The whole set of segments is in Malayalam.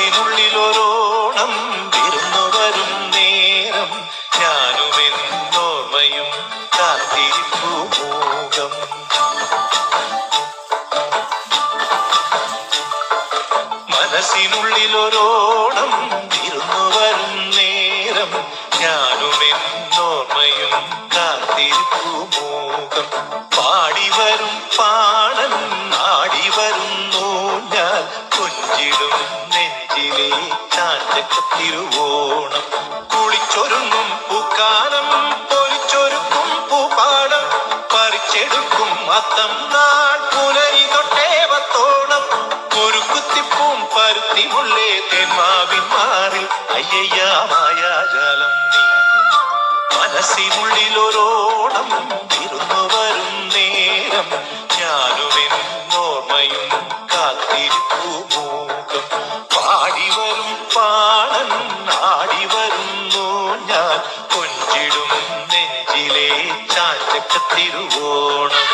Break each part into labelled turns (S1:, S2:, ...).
S1: മനസ്സിനുള്ളിലൊരോണം വിരുന്നു വരും നേരം. ഞാനുമെന്നോർമ്മയും കാത്തിരിപ്പു മോകം. മനസ്സിനുള്ളിലൊരോണം വിരുന്നു വരും നേരം. ഞാനുമെന്നോർമ്മയും കാത്തിരിപ്പു മോകം. പാടി വരും പാടൻ ആടി വരുന്നു ഞാൻ. കൊഞ്ചിടും ചാഞ്ചക്കത്തിരുവോണം കുളിച്ചൊരുങ്ങും പൂക്കാലം പൊലിച്ചൊരുക്കും പൂപ്പാടം. പറിച്ചെടുക്കും അത്തം നാൾ പുലരി തൊട്ടേവത്തോണം ഒരു കുത്തിപ്പൂം പരുത്തി മുള്ളേ തെന്മാവിൻ മാറിൽ. അയ്യയ്യ മായാജാലം. മനസ്സിനുള്ളിലൊരോണം ഇരുന്നു ചാടി വരുന്നു ഞാൻ കൊഞ്ചിടും നെഞ്ചിലെ ചാറ്റക്കത്തിരുവോണം.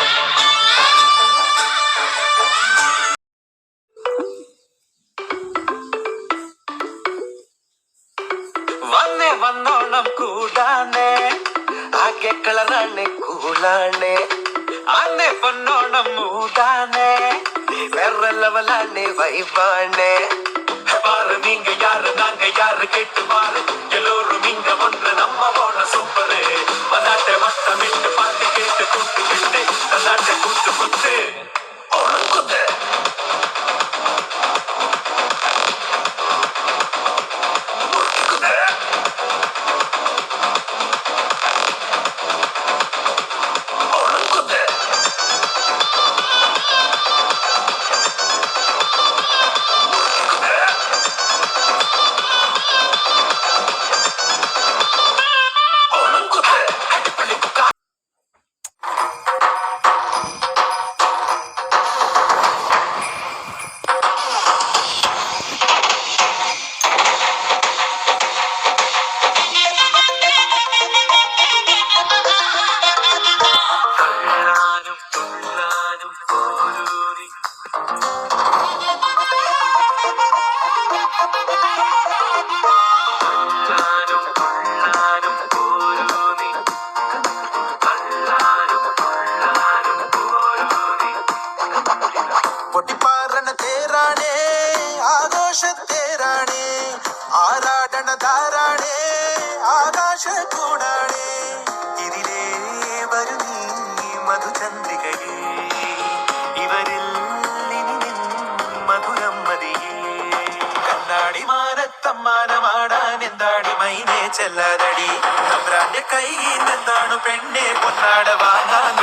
S2: വന്നേ വന്നോണം കൂടാനേ
S3: ആകെ കളറാണ് കൂളാണ്.
S2: ആന്നെ പൊന്നോണം മൂടാനേ
S3: വേറെ ലെവലാണ്
S2: பாரு நீங்க யாரு நாங்க யாரு கேட்டு பாரு. எல்லோரும்
S4: ആകാശ കൂടാണേ ഇതിലേ വരു നീ മധുചന്ദ്രികയേ. ഇവരിൽ മധുരം മതിയേ. കണ്ണാടി മാനത്തമ്മാനമാടാൻ എന്താടി മൈനെ ചെല്ലാതടി. തമ്പ്രാന്റെ കയ്യിൽ നിന്നാണ് പെണ്ണെ പൊന്നാട വാങ്ങാൻ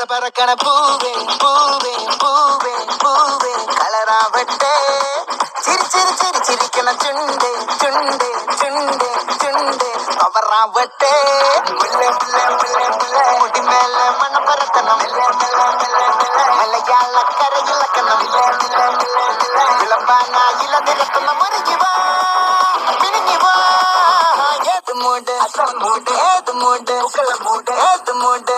S5: பரபரக்கன பூவே பூவே பூவே பூவே. கலராவட்டே சிரி சிரி சிரி சிரிக்கன சுண்டே சுண்டே சுண்டே சுண்டே. பவராவட்டே முல்ல முல்ல முல்ல முல்ல. முடி மேல மனப்பரத்தனம் மெல்ல மெல்ல மெல்ல மெல்ல. மலையாள கரை இலக்கணம். இல்ல இல்ல நிறத்தன முருகி வா. பிரிங்கி வா. ஏது மூண்டு அசல் மூண்டு ஏது மூண்டு உக்கல மூண்டு ஏது மூண்டு